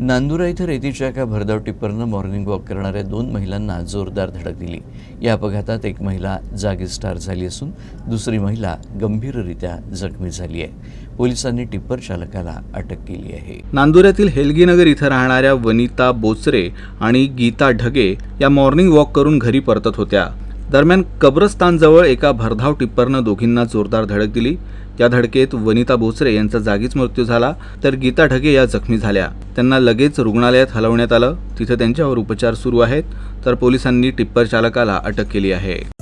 नांदुरा इथं रेतीच्या एका भरधाव टिप्परनं मॉर्निंग वॉक करणाऱ्या दोन महिलांना जोरदार धडक दिली. या अपघातात एक महिला जागीच ठार झाली असून दुसरी महिला गंभीररित्या जखमी झाली आहे. पोलिसांनी टिप्पर चालकाला अटक केली आहे. नांदुऱ्यातील हेलगीनगर इथं राहणाऱ्या वनिता बोचरे आणि गीता ढगे या मॉर्निंग वॉक करून घरी परतत होत्या. दरम्यान कब्रस्तानजवळ एका भरधाव टिप्परनं दोघींना जोरदार धडक दिली. या धडकेत वनिता बोचरे यांचा जागीच मृत्यू झाला तर गीता ढगे या जखमी झाल्या. त्यांना लगेच रुग्णालयात हलवण्यात आलं. तिथं त्यांच्यावर उपचार सुरू आहेत. तर पोलिसांनी टिप्पर चालकाला अटक केली आहे.